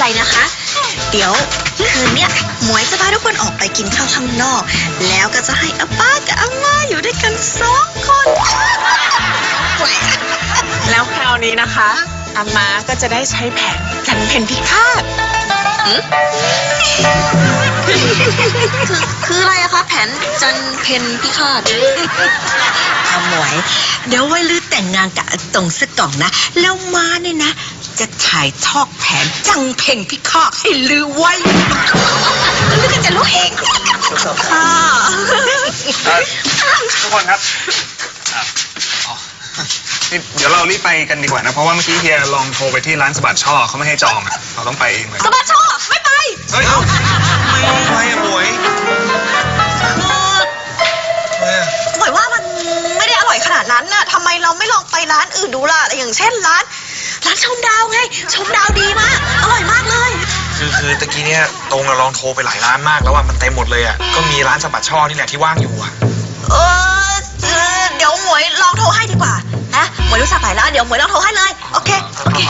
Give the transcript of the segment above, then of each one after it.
ไรนะคะ เดี๋ยวคืนเนี้ยหมวยจะพาทุกคนออกไปกินข้าวข้างนอก แล้วก็จะให้อาป้ากับอาม่าอยู่ด้วยกันสองคนแล้วคราวนี้นะคะอามาก็จะได้ใช้แผนกันเพนพิฆาต คืออะไรอะคะแผนจันเพนพิฆาตขมวยเดี๋ยวไว้ลือแต่งงานกับอาตงสักก่อนนะ แล้วมาเนี่ยนะ จะถ่ายทอดแผนจังเพ่งพิฆาตให้ลือไว้ลือก็จะรู้เองค่ะทุกคนครับอะอ๋อนี่เดี๋ยวเรารีบไปกันดีกว่านะ เพราะว่าเมื่อกี้เฮียลองโทรไปที่ร้านสะบัดช่อเขาไม่ให้จองอะเราต้องไปเองเลย สะบัดชอบไม่ไป เฮ้ยเอ้าไม่ไปอะหมวยเออหมายว่ามันไม่ได้อร่อยขนาดนั้นน่ะทำไมเราไม่ลองไปร้านอื่นดูล่ะ อย่างเช่นร้าน ร้านชมดาวไง ชมดาวดีมาก อร่อยมากเลย คือคือตะกี้เนี่ยตรงเราลองโทรไปหลายร้านมากแล้วว่ามันเต็มหมดเลยอะก็มีร้านสะบัดช่อนี่แหละที่ว่างอยู่อะเออเออเดี๋ยวหมวยลองโทรให้ดีกว่านะหมวยรู้จักหลายร้านเดี๋ยวหมวยลองโทรให้เลย โอเค โอเค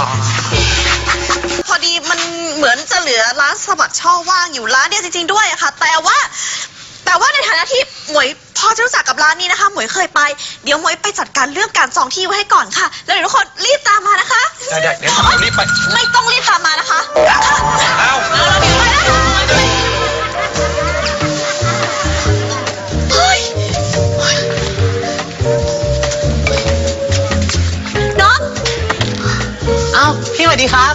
พอดีมันเหมือนจะเหลือร้านสะบัดช่อว่างอยู่ร้านเดียวจริงๆด้วยอะค่ะ แต่ว่า แต่ว่าในฐานะที่หมวยพอจะรู้จักกับร้านนี้นะคะ หมวยเคยไป เดี๋ยวหมวยไปจัดการเรื่องการจองที่ไว้ให้ก่อนค่ะ แล้วเดี๋ยวทุกคนรีบตามมานะคะได้ได้เดี๋ยวผมรีบไป ไม่ต้องรีบตามมานะคะ เอ้า เอาเราเดี๋ยวไปนะเพี่สวัสดีครับ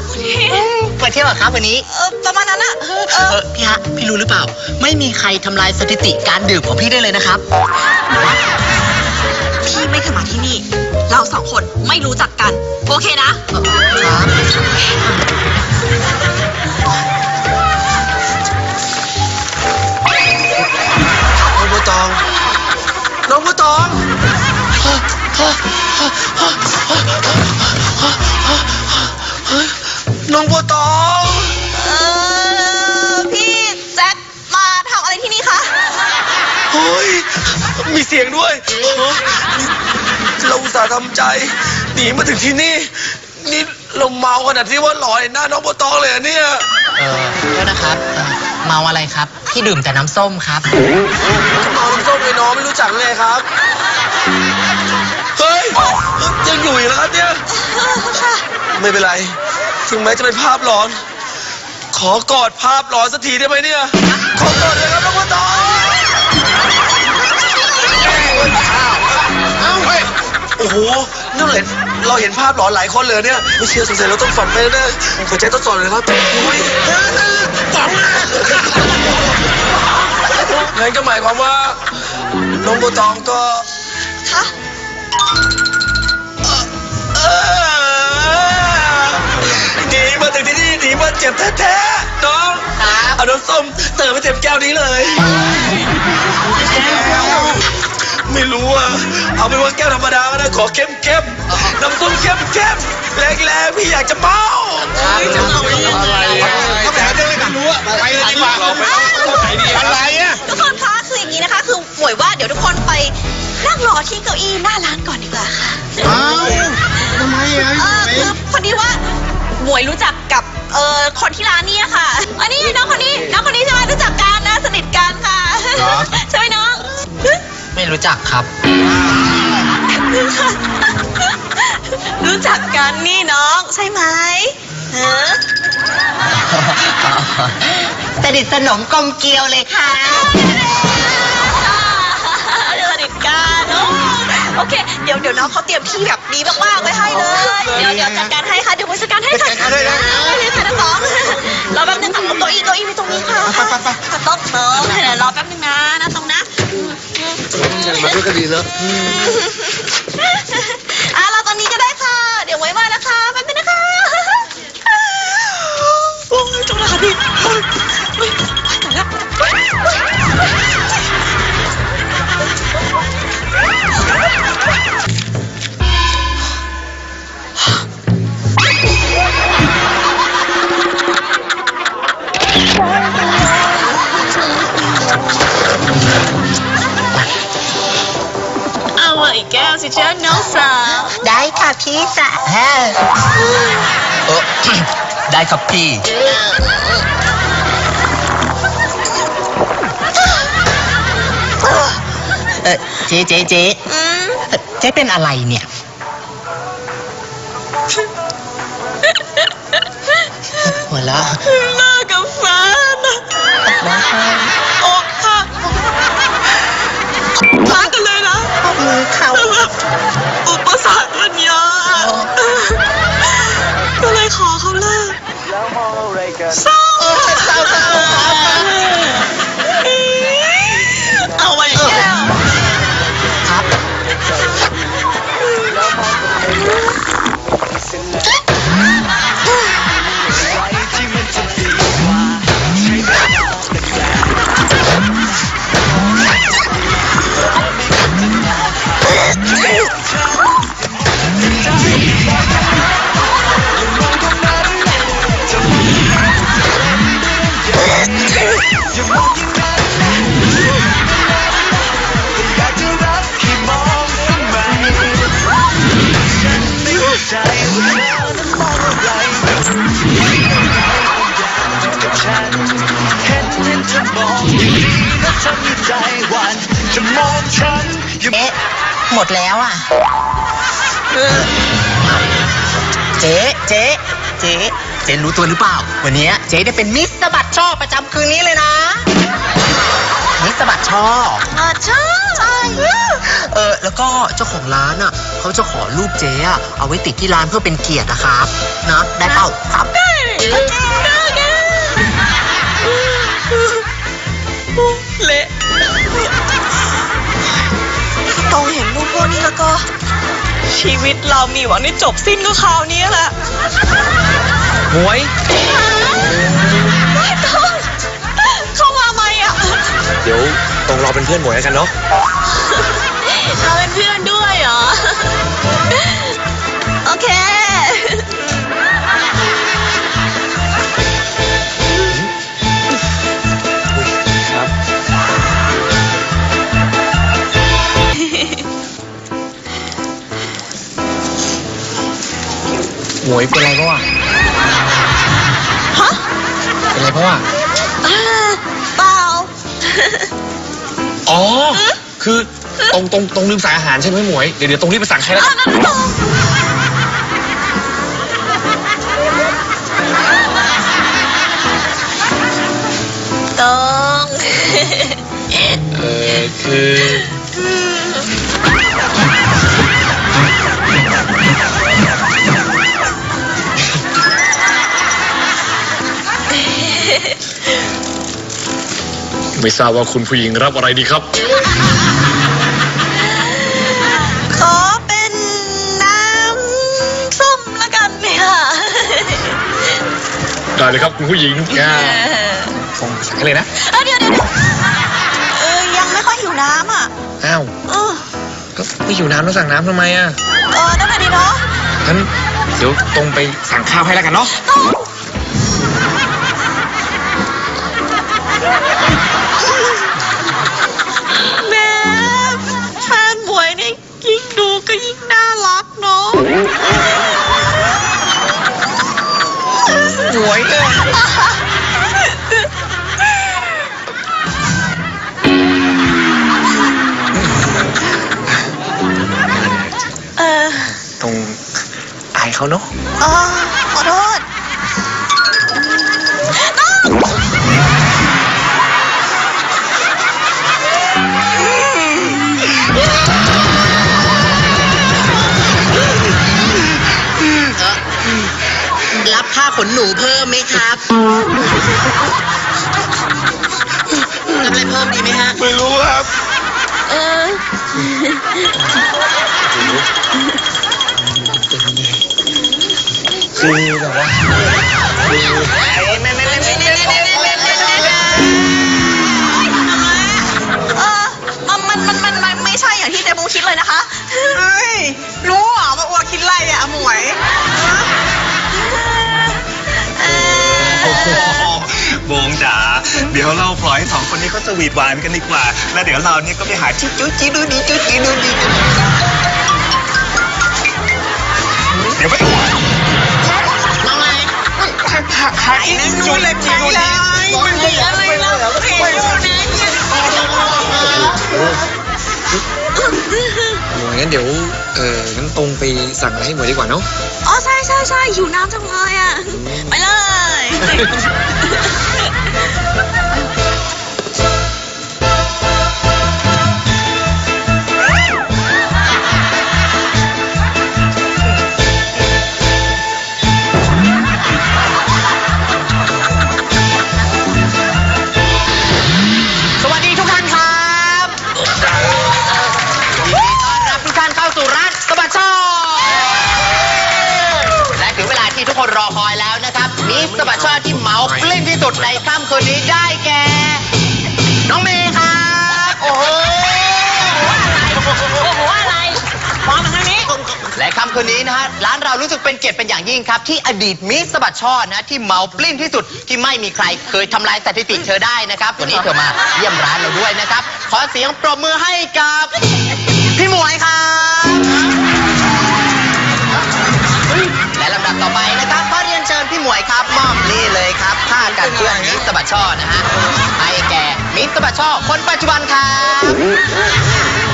เปิดเที่ยวเหรอครับวันนี้ เออประมาณนั้นอะเอเอออพี่ฮะ พี่รู้หรือเปล่า ไม่มีใครทำลายสถิติการดื่มของพี่ได้เลยนะครับ พี่ไม่เคยมาที่นี่ เราสองคนไม่รู้จักกัน โอเคนะครับน้องบัวตอง น้องบัวตอง น้องบัวตองเออพี่แจ็คมาทำอะไรที่นี่คะเฮ้ย มีเสียงด้วยเฮ้ยนี่เราอุตส่าห์ทำใจ หนีมาถึงที่นี่ นี่เราเมาขนาดที่ว่าหลอยหน้าน้องบัวตองเลยอะเนี่ย เออโทษนะครับเอ่อเมาอะไรครับ พี่ดื่มแต่น้ำส้มครับเมาน้ำส้มไอ้น้องไม่รู้จักเลยครับ เฮ้ย ยังอยู่อีกแล้วครับเนี่ยเออค่ะ ไม่เป็นไร ถึงแม้จะเป็นภาพหลอน ขอกอดภาพหลอนสักทีได้ไหมเนี่ย ขอกอดเลยครับน้องบัวตองเอ้าเฮ้ยโอ้โหนี่เราเห็นเราเห็นภาพหลอนหลายคนเลยเนี่ย ไม่เชื่อสงสัยเราต้องฝันไปแน่ๆขอใจทดสอบเลยครับอุ้ยฝันงั้นก็หมายความว่าน้องบัวตองก็ คะ นี่หนีมาเจ็บแท้ๆน้องเอาน้ำส้มเติมไปเต็มแก้วนี้เลย ไม่รู้อะเอาเป็นว่าแก้วธรรมดาก็ได้ขอเข้มเข้มๆน้ำส้มเข้มเข้มๆแรงแรงๆพี่อยากจะเมาจะเมาอะไรก็ไปหาเรื่องไม่รู้อะไปเลยดีกว่าเราไปไหนดีอะไรอะทุกคนคะคืออย่างนี้นะคะ คือหมวยว่าเดี๋ยวทุกคนไปนั่งรอที่เก้าอี้หน้าร้านก่อนดีกว่าค่ะอ้าวทำไมอะเออคือพอดีว่าหม วยรู้จักกับเอ่อคนที่ร้านนี้อะค่ะ อันนี้น้องคนนี้น้องคนนี้ใช่ไหมรู้จักกันนะสนิทกันค่ะใช่ไหมน้อง ไม่รู้จักครับ รู้จักกันนี่น้องใช่ไหมเออสนิทสนมกลมเกลียวเลยค่ะ สนิทกันโอ้โอเค เดี๋ยวเดี๋ยวน้องเขาเตรียมที่แบบดีมากๆไว้ให้เลย เดี๋ยวเดี๋ยวจัดการ ให้ค่ะเดี๋ยวผมจัดการให้ค่ะจัดการให้นะได้เลยค่ะน้องๆรอแป๊บนึงค่ะเอาเก้าอี้เก้าอี้ไว้ตรงนี้ค่ะค่ะโต๊ะโต๊ะเดี๋ยวรอแป๊บนึงนะนะตรงนะมาด้วยกันดีเนอ น้องสาวได้ค่ะพี่จ๋าเออ ได้ครับพี่ เออเจ๊เจ๊เจ๊อืมเอ่อเจ๊เป็นอะไรเนี่ย หัวเราะเลิกกับแฟนอะร้องไห้อกหั เศร้าเอ เอ๊ะหมดแล้วอะ เจ๊เจ๊เจ๊เจ๊รู้ตัวหรือเปล่า วันนี้เจ๊ได้เป็นมิสสะบัดช่อประจำคืนนี้เลยนะ มิสสะบัดช่อเออใช่ใช่เออแล้วก็เจ้าของร้านอะเขาจะขอรูปเจ๊อะเอาไว้ติดที่ร้านเพื่อเป็นเกียรตินะครับนะได้เปล่าครับเละ ตรงเห็นรูปพวกนี้แล้วก็ ชีวิตเรามีหวังได้จบสิ้นก็คราวนี้แหละหมวยไม่ต้องเข้ามาไหมอะ เดี๋ยวตรงเราเป็นเพื่อนหมวยแล้วกันเนาะเราเป็นเพื่อนด้วยเหรอ โอเค หมวยเป็นไรเพราะว่าฮะเป็นไรเพราะว่าอ่าเปล่า อ๋อ คือตรงตรงตรงลืมสั่งอาหารใช่ไหมหมวย เดี๋ยวเดี๋ยวตรงรีบไปสั่งให้แล้วอ่ากันนั่นตรงตรง เออคือ ไม่ทราบว่าคุณผู้หญิงรับอะไรดีครับ ขอเป็นน้ำส้มละกันเนี่ยได้เลยครับคุณผู้หญิงอ่าส่งสั่งให้เลยนะเอ้ยเดี๋ยวเดี๋ยวเดี๋ยวเออยังไม่ค่อยหิวน้ำอะอ้าวเออก็ไม่อยู่น้ำแล้วสั่งน้ำทำไมอะเออนั่นแหละดีเนาะงั้นเดี๋ยวตรงไปสั่งข้าวให้แล้วกันเนาะ ต้อง วยเอ้ยเออตรงอายเขาเนาะ ขนหนูเพิ่มไหมครับรับอะไรเพิ่มดีไหมฮะ ไม่รู้ครับ เออ คือแบบว่าเออมันมันมันมันมันไม่ใช่อย่างที่เจมูคิดเลยนะคะ เฮ้ย รู้เหรอว่าอ้วคิดไรอะหมวยเออโบงจ๋าเดี๋ยวเราปล่อยให้สองคนนี้เขาสวีทหวานกันดีกว่า แล้วเดี๋ยวเราเนี่ยก็ไปหาจิ๊บจุ๊จีดูดีจุ๊จีดูดีกันเดี๋ยวไปดูน้องไงหายจุดเลยไปเลยมันมีอะไรแล้วเพลงอยู่ไหนห มวยงั้นเดี๋ยว เอองั้นตรงไปสั่งอะไรให้หมวยดีกว่าเนาะ อ๋อใช่ใช่ใช่อยู่น้ำจังเลยอะ ไปเลย ในค่ำคืนนี้ได้แก่น้องเมย์ครับโอ้โหโอ้โหอะไรมอมทางนี้ และค่ำคืนนี้นะฮะ ร้านเรารู้สึกเป็นเกียรติเป็นอย่างยิ่งครับ ที่อดีตมิสสะบัดช่อนะ ที่เหมาปลิ้นที่สุดที่ไม่มีใครเคยทำลายสถิติเธอได้นะครับ วันนี้เธอมาเยี่ยมร้านเราด้วยนะครับ ขอเสียงปรบมือให้กับ พี่หมวยครับและลำดับต่อไปนะครับขอเรียนเชิญพี่หมวยครับ กับผ้ากันเพื่อนมิสสะบัดช่อนะฮะให้แก่มิสสะบัดช่อคนปัจจุบันครับ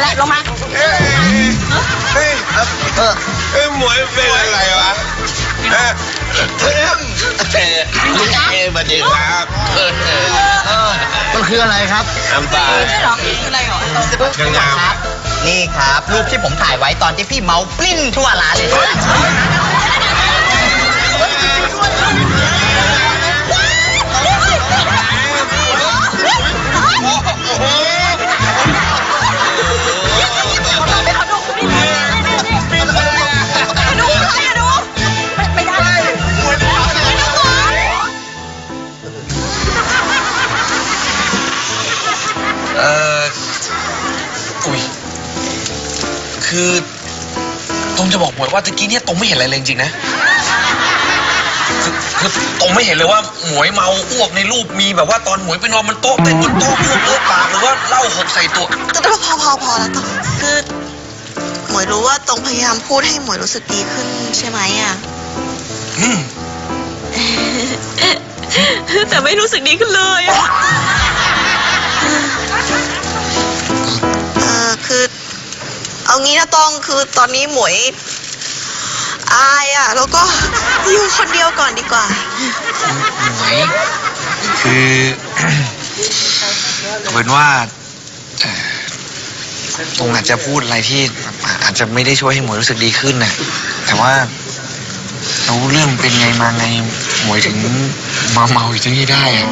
เอาละไม่ได้ละลงมาเฮ้ยเฮ้ยเออเอ้ยหมวยเป็นอะไรวะเออเทมเออลุงเอสวัสดีครับเออเออมันคืออะไรครับน้ำตาหรออะไรหรอยังงามครับ นี่ครับ รูปที่ผมถ่ายไว้ตอนที่พี่เมาปลิ้นทั่วร้านเลยนะ เนี่ยตรงไม่เห็นอะไรเลยจริงๆนะคือคือตรงไม่เห็นเลยว่าหมวยเมาอ้วกในรูปมีแบบว่าตอนหมวยไปนอนบนโต๊ะเต้นบนโต๊ะอ้วกเลือดปากหรือว่าเหล้าหกใส่ตัวแต่พอพอพอแล้วต้องคือ หมวยรู้ว่าตรงพยายามพูดให้หมวยรู้สึกดีขึ้นใช่ไหมอะ อืมแต่ไม่รู้สึกดีขึ้นเลยอะเออคือ เอางี้นะตองคือตอนนี้หมวย อายอะ แล้วก็อยู่คนเดียวก่อนดีกว่า หมวยคือ เอาเป็นว่าเอ่อตรงอาจจะพูดอะไรที่อาจจะไม่ได้ช่วยให้หมวยรู้สึกดีขึ้นน่ะแต่ว่าเราเรื่องเป็นไงมาไงหมวยถึงมาเมาอยู่ที่นี่ได้อะ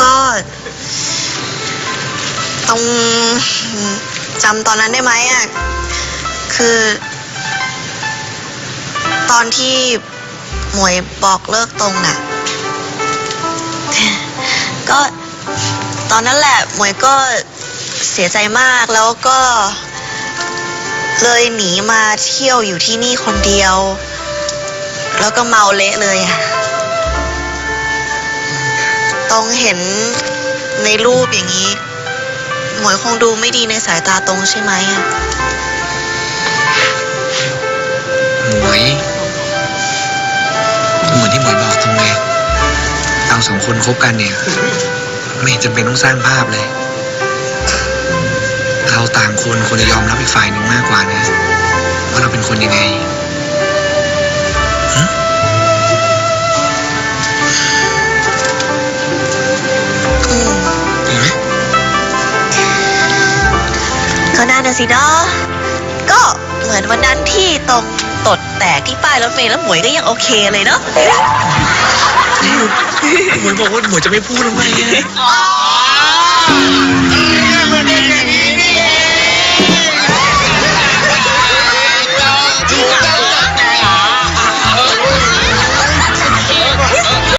ก็ ตรง จำตอนนั้นได้ไหมอะ คือ ตอนที่หมวยบอกเลิกตรงน่ะ ก็ตอนนั้นแหละหมวยก็เสียใจมากแล้วก็เลยหนีมาเที่ยวอยู่ที่นี่คนเดียว แล้วก็เมาเละเลยอะตรงเห็นในรูปอย่างนี้ หมวยคงดูไม่ดีในสายตาตรงใช่ไหมอะหมวยเหมือนที่หมวยบอกตรงเลยเราสองคนคบกันเนี่ย ไม่เห็นจำเป็นต้องสร้างภาพเลย เราต่างคนควรจะยอมรับอีกฝ่ายหนึ่งมากกว่านะว่าเราเป็นคนยังไง สิเนาะก็เหมือนวันนั้นที่ตรงตดแตกที่ป้ายรถเมล์แล้วหมวยก็ยังโอเคเลยเนาะหมวยบอกว่าหมวยจะไม่พูดทำไมอะ